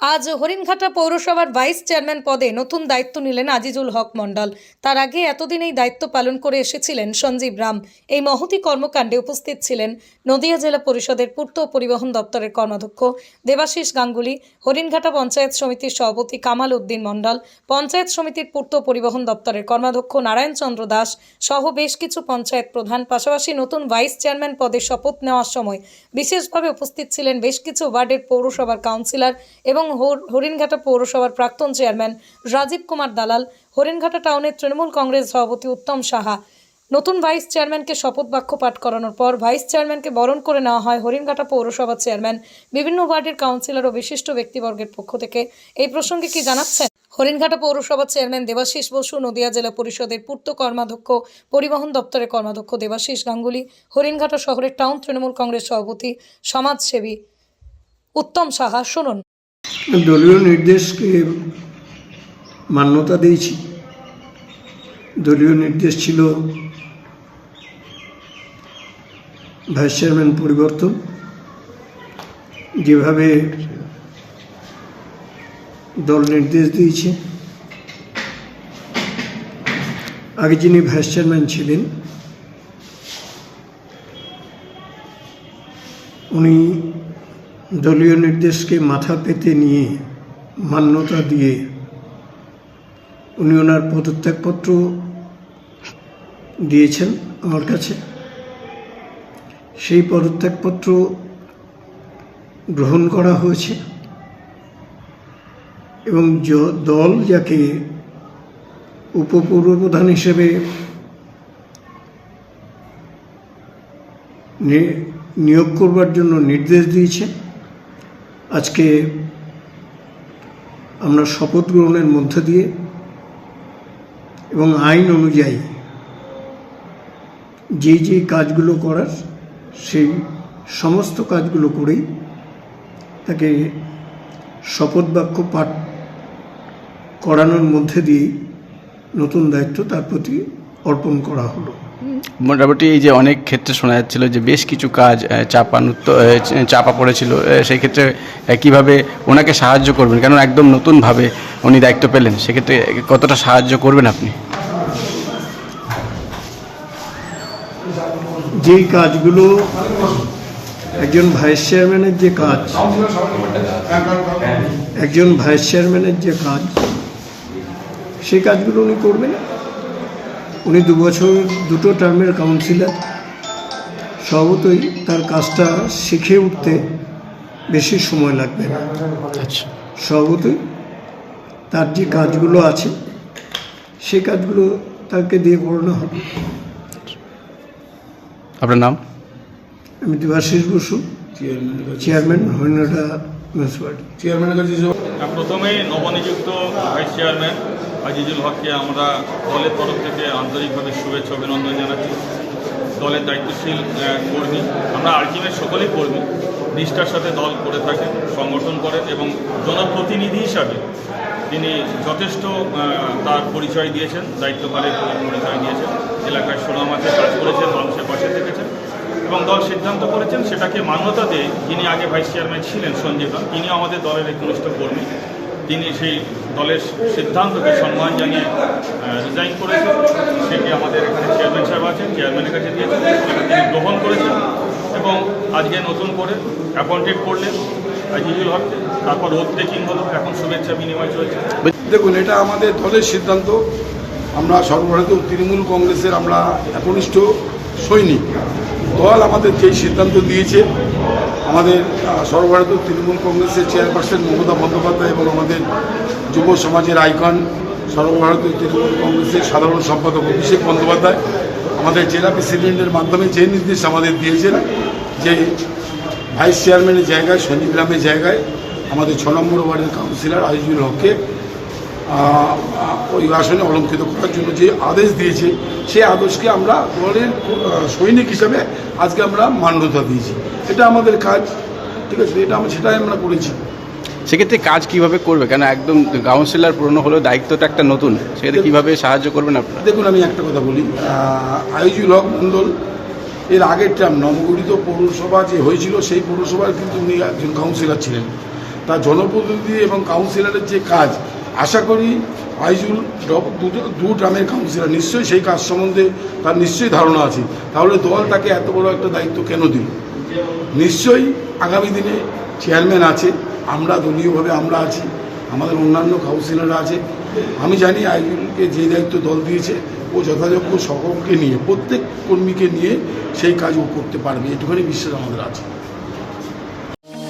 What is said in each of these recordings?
আজ হরিণঘাটা পৌরসভার vice chairman পদে নতুন দায়িত্ব নিলেন আজিজুল হক মণ্ডল। তার আগে এতদিন এই দায়িত্ব পালন করে এসেছিলেন সঞ্জীব রাম। এই মহতি কর্মকাণ্ডে উপস্থিত ছিলেন নদিয়া জেলা পরিষদের পূর্ত পরিবহন দপ্তরের কর্মাধ্যক্ষ দেবাশিস গাঙ্গুলি, হরিণঘাটা পঞ্চায়েত সমিতির সভাপতি কামাল উদ্দিন মণ্ডল, পঞ্চায়েত সমিতির পূর্ত পরিবহন দপ্তরের কর্মাধ্যক্ষ নারায়ণ চন্দ্র দাস সহ বেশ কিছু পঞ্চায়েত প্রধান, পাশাপাশি নতুন ভাইস চেয়ারম্যান পদে শপথ নেওয়ার সময় বিশেষভাবে উপস্থিত ছিলেন বেশ কিছু ওয়ার্ডের পৌরসভার কাউন্সিলর এবং হর- হরিণঘাটা পৌরসভার প্রাক্তন চেয়ারম্যান রাজীব কুমার দালাল, হরিণঘাটা টাউনের তৃণমূল কংগ্রেস সভাপতি উত্তম সাহা। নতুন ভাইস চেয়ারম্যানকে শপথ বাক্য পাঠ করানোর পর ভাইস চেয়ারম্যানকে বরণ করে নেওয়া হয় হরিণঘাটা পৌরসভার চেয়ারম্যান। বিভিন্ন ওয়ার্ডের কাউন্সিলর ও বিশিষ্ট ব্যক্তিবর্গের পক্ষ থেকে এই প্রসঙ্গে কি জানাচ্ছেন? হরিণঘাটা পৌরসভার চেয়ারম্যান দেবাশিস বসু, নদিয়া জেলা পরিষদের পূর্ত কর্মাধ্যক্ষ, পরিবহন দপ্তরের কর্মাধ্যক্ষ দেবাশিস গাঙ্গুলি, হরিণঘাটা শহরের টাউন তৃণমূল কংগ্রেস সভাপতি, সমাজসেবী উত্তম সাহা। শুনুন। দলীয় নির্দেশকে মান্যতা দিয়েছি। দলীয় নির্দেশ ছিল ভাইস চেয়ারম্যান পরিবর্তন। যেভাবে দল নির্দেশ দিয়েছে। আগে যিনি ভাইস চেয়ারম্যান ছিলেন, উনি দলীয় নির্দেশকে মাথা পেতে নিয়ে মান্যতা দিয়ে উনি ওনার পদত্যাগপত্র দিয়েছেন আমার কাছে। সেই পদত্যাগপত্র গ্রহণ করা হয়েছে এবং দল যাকে উপপূর্ব উপপৌরপ্রধান হিসেবে নিয়োগ করবার জন্য নির্দেশ দিয়েছে আজকে আমরা শপথ গ্রহণের মধ্য দিয়ে এবং আইন অনুযায়ী যে যে কাজগুলো করার, সেই সমস্ত কাজগুলো করেই তাকে শপথ বাক্য পাঠ করানোর মধ্যে দিয়েই নতুন দায়িত্ব তার প্রতি অর্পণ করা হলো। মোটামুটি এই যে অনেক ক্ষেত্রে শোনা যাচ্ছিল যে বেশ কিছু কাজ চাপানুত্ত চাপা পড়েছিল সেই ক্ষেত্রে কীভাবে ওনাকে সাহায্য করবেন? কেন একদম নতুনভাবে উনি দায়িত্ব পেলেন, সেক্ষেত্রে কতটা সাহায্য করবেন আপনি? যেই কাজগুলো একজন ভাইস চেয়ারম্যানের যে কাজ, একজন ভাইস চেয়ারম্যানের যে কাজ, সেই কাজগুলো উনি করবেন? উনি দু বছর দুটো টার্মের কাউন্সিলর স্বভাবতই তার কাজটা শিখে উঠতে বেশি সময় লাগবে না। আচ্ছা। স্বভাবতই তার যে কাজগুলো আছে সেই কাজগুলো তাকে দিয়ে করানো হবে। আপনার নাম? আমি দেবাশিস বসু চেয়ারম্যান হরিণাটা মিউনিসিপালিটি চেয়ারম্যানের কাছে যে- নবনিযুক্ত ভাইস চেয়ারম্যান আজিজুল হককে আমরা দলের তরফ থেকে আন্তরিকভাবে শুভেচ্ছা, অভিনন্দন জানাচ্ছি। দলের দায়িত্বশীল কর্মী। আমরা আলটিমেট সকলেই কর্মী। নিষ্ঠার সাথে দল করে থাকেন সংগঠন করেন এবং জনপ্রতিনিধি হিসাবে তিনি যথেষ্ট তার পরিচয় দিয়েছেন দায়িত্বকালের পরিচয় দিয়েছেন। এলাকায় সুনাম আছে, কাজ করেছেন, মানুষের পাশে থেকেছেন এবং দল সিদ্ধান্ত করেছেন সেটাকে মান্যতা দিয়ে যিনি আগে ভাইস চেয়ারম্যান ছিলেন সঞ্জীব তিনিও আমাদের দলের একনিষ্ঠ কর্মী। তিনি সেই দলের সিদ্ধান্তকে সম্মান জানিয়ে রিজাইন করেছেন। সেটি আমাদের এখানে চেয়ারম্যান সাহেব আছেন চেয়ারম্যানের কাছে দিয়েছেন তিনি গ্রহণ করেছেন এবং আজকে নতুন করে অ্যাপয়েন্টেড করলেন আজিজুল হককে তারপর ওথ টেকিং হলো, এখন শুভেচ্ছা বিনিময় চলছে। দেখুন, এটা আমাদের দলের সিদ্ধান্ত। আমরা সর্বভারতীয় তৃণমূল কংগ্রেসের আমরা একনিষ্ঠ সৈনিক। দল আমাদের যেই সিদ্ধান্ত দিয়েছে আমাদের সর্বভারতীয় তৃণমূল কংগ্রেসের চেয়ারপারসন মমতা বন্দ্যোপাধ্যায় এবং আমাদের যুব সমাজের আইকন সর্বভারতীয় তৃণমূল কংগ্রেসের সাধারণ সম্পাদক অভিষেক বন্দ্যোপাধ্যায়। আমাদের জেলা প্রেসিডেন্টের মাধ্যমে যে নির্দেশ আমাদের দিয়েছেন যে ভাইস চেয়ারম্যানের জায়গায়, সঞ্জীব জায়গায় আমাদের ছ নম্বর ওয়ার্ডের কাউন্সিলর আজিজুল হককে ওই আসনে অলঙ্কৃত করার জন্য যে আদেশ দিয়েছে সেই আদেশকে আমরা দলের সৈনিক হিসাবে আজকে আমরা মান্যতা দিয়েছি। এটা আমাদের কাজ ঠিক আছে? এটা আমরা সেটাই আমরা করেছি। সেক্ষেত্রে কাজ কীভাবে করবে? কেন একদম কাউন্সিলর পুরনো হলেও দায়িত্বটা একটা নতুন সেক্ষেত্রে কীভাবে সাহায্য করবেন আপনারা? দেখুন আমি একটা কথা বলি। আইজুল হক মণ্ডল এর আগের টার্ম নবগঠিত পৌরসভা যে হয়েছিল সেই পৌরসভার কিন্তু উনি একজন কাউন্সিলর ছিলেন। তার জনপ্রতিনিধি এবং কাউন্সিলরের যে কাজ আশা করি আইজুল দু ট্রামের কাউন্সিলর নিশ্চয়ই সেই কাজ সম্বন্ধে তার নিশ্চয়ই ধারণা আছে। তাহলে দল তাকে এত বড় একটা দায়িত্ব কেন দিল? নিশ্চয়ই আগামী দিনে চেয়ারম্যান আছে, আমরা দলীয়ভাবে আমরা আছি, আমাদের অন্যান্য কাউন্সিলররা আছে। আমি জানি আইজুলকে যে দায়িত্ব দল দিয়েছে, ও যথাযোগ্য সকলকে নিয়ে, প্রত্যেক কর্মীকে নিয়ে সেই কাজ ও করতে পারবে, এটুখানি বিশ্বাস আমাদের আছে।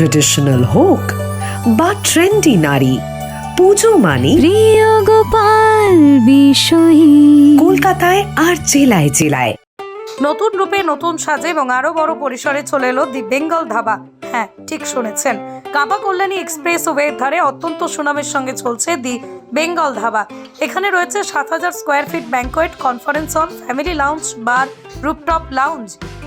traditional হোক বা ট্রেন্ডি নারী পুজো মানে প্রিয় গোপাল বিষয়ী। কলকাতায় আর জেলায় জেলায়। নতুন রূপে নতুন সাজে এবং আরও বড় পরিসরে চলে এলো দি বেঙ্গল ধাবা। হ্যাঁ ঠিক শুনেছেন। কাবা কল্যাণী এক্সপ্রেস ওয়ের ধারে অত্যন্ত সুনামের সঙ্গে চলছে দি বেঙ্গল ধাবা। এখানে রয়েছে সাত হাজার square feet banquet conference hall family lounge bar rooftop lounge.